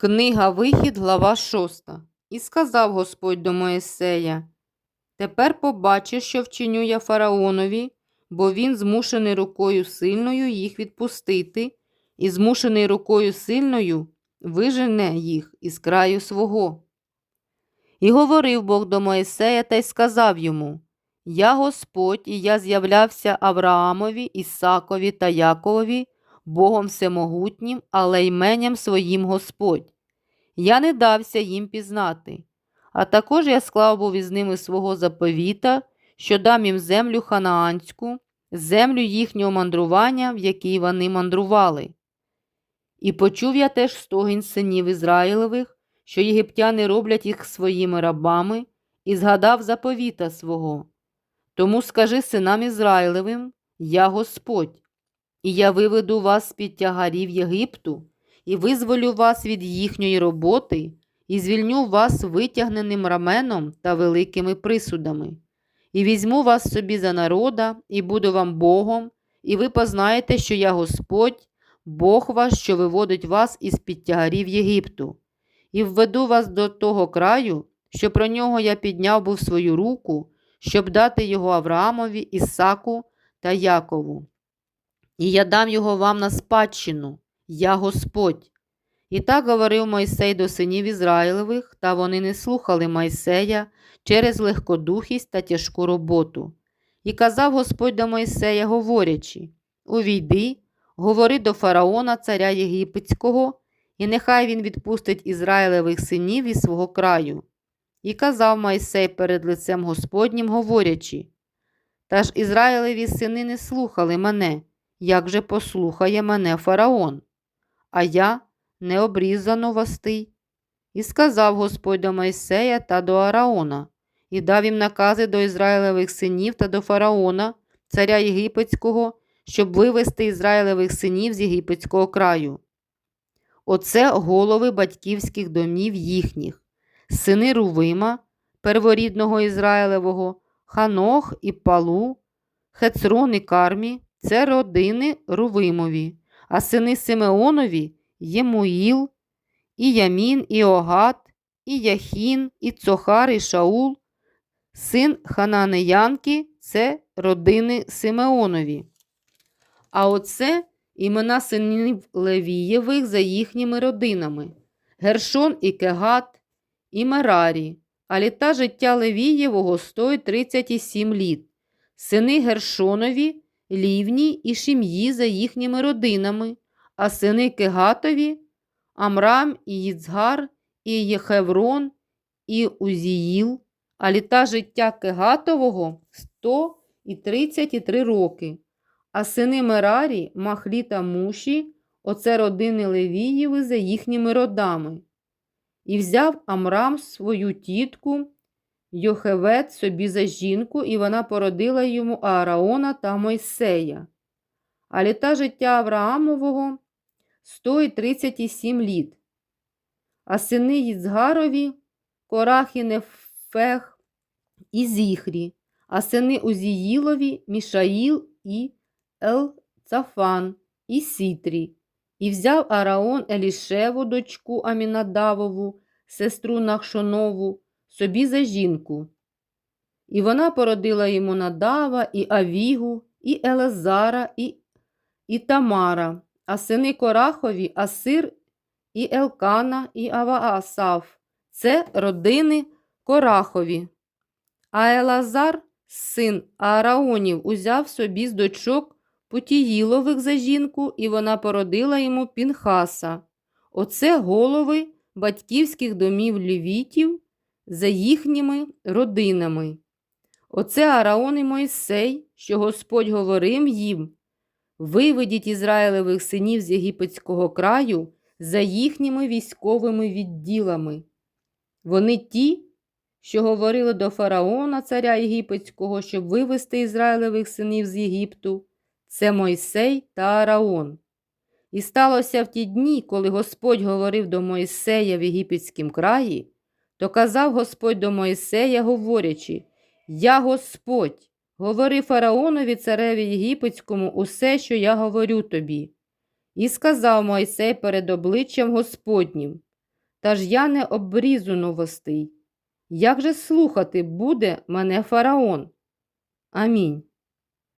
Книга Вихід, глава 6. І сказав Господь до Моїсея: Тепер побачиш, що вчиню я фараонові, бо він змушений рукою сильною їх відпустити, і змушений рукою сильною вижене їх із краю свого. І говорив Бог до Моїсея та й сказав йому: Я Господь, і я з'являвся Авраамові, Ісакові та Яковові, Богом всемогутнім, але іменем своїм Господь. Я не дався їм пізнати. А також я склав був із ними свого заповіта, що дам їм землю ханаанську, землю їхнього мандрування, в якій вони мандрували. І почув я теж стогін синів Ізраїлевих, що єгиптяни роблять їх своїми рабами, і згадав заповіта свого. Тому скажи синам Ізраїлевим, я Господь, і я виведу вас з-під тягарів Єгипту, і визволю вас від їхньої роботи, і звільню вас витягненим раменом та великими присудами. І візьму вас собі за народа, і буду вам Богом, і ви познаєте, що я Господь, Бог ваш, що виводить вас із під тягарів Єгипту, і введу вас до того краю, що про нього я підняв був свою руку, щоб дати його Авраамові, Ісаку та Якову. І я дам його вам на спадщину, я Господь. І так говорив Мойсей до синів Ізраїлевих, та вони не слухали Мойсея через легкодухість та тяжку роботу. І казав Господь до Мойсея, говорячи: Увійди, говори до фараона, царя Єгипетського, і нехай він відпустить Ізраїлевих синів із свого краю. І казав Мойсей перед лицем Господнім, говорячи: Та ж Ізраїлеві сини не слухали мене, як же послухає мене фараон, а я не обрізано вастий. І сказав Господь до Мойсея та до Араона, і дав їм накази до Ізраїлевих синів та до фараона, царя Єгипетського, щоб вивести Ізраїлевих синів з єгипетського краю. Оце голови батьківських домів їхніх, сини Рувима, перворідного Ізраїлевого, Ханох і Палу, Хецрон і Кармі це родини Рувимові, а сини Симеонові Ємуїл, і Ямін, і Огат, і Яхін, і Цохар, і Шаул, син Хананеянки це родини Симеонові. А оце імена синів Левієвих за їхніми родинами Гершон і Кегат, і Мерарі, а літа життя Левієвого стоїть 37 літ. Сини Гершонові, Лівні і Шім'ї за їхніми родинами, а сини Кегатові Амрам і Їцгар, і Єхеврон, і Узіїл, а літа життя Кегатового 100 і 33 роки. А сини Мерарі, Махлі та Муші, оце родини Левієви за їхніми родами. І взяв Амрам свою тітку, Йохевет собі за жінку, і вона породила йому Аараона та Мойсея. А літа життя Авраамового 137 літ. А сини Їцгарові Корах і і Зіхрі, а сини Узіїлові Мішаїл і Елцафан і Сітрі. І взяв Араон Елішеву, дочку Амінадавову, сестру Нахшонову, собі за жінку. І вона породила йому Надава, і Авігу, і Елазара, і, і Тамара, а сини Корахові Асир, і Елкана, і Аваасав. Це родини Корахові. А Елазар, син Аараонів, узяв собі з дочок Путіїлових за жінку, і вона породила йому Пінхаса. Оце голови батьківських домів лівітів за їхніми родинами. Оце Араон і Мойсей, що Господь говорив їм. Виведіть Ізраїлевих синів з єгипетського краю за їхніми військовими відділами. Вони ті, що говорили до фараона, царя Єгипетського, щоб вивести Ізраїлевих синів з Єгипту, це Мойсей та Араон. І сталося в ті дні, коли Господь говорив до Мойсея в єгипетськім краї, то казав Господь до Мойсея, говорячи: Я Господь, говори фараонові цареві єгипетському усе, що я говорю тобі. І сказав Мойсей перед обличчям Господнім: та ж я не обрізу новостий. Як же слухати буде мене фараон? Амінь.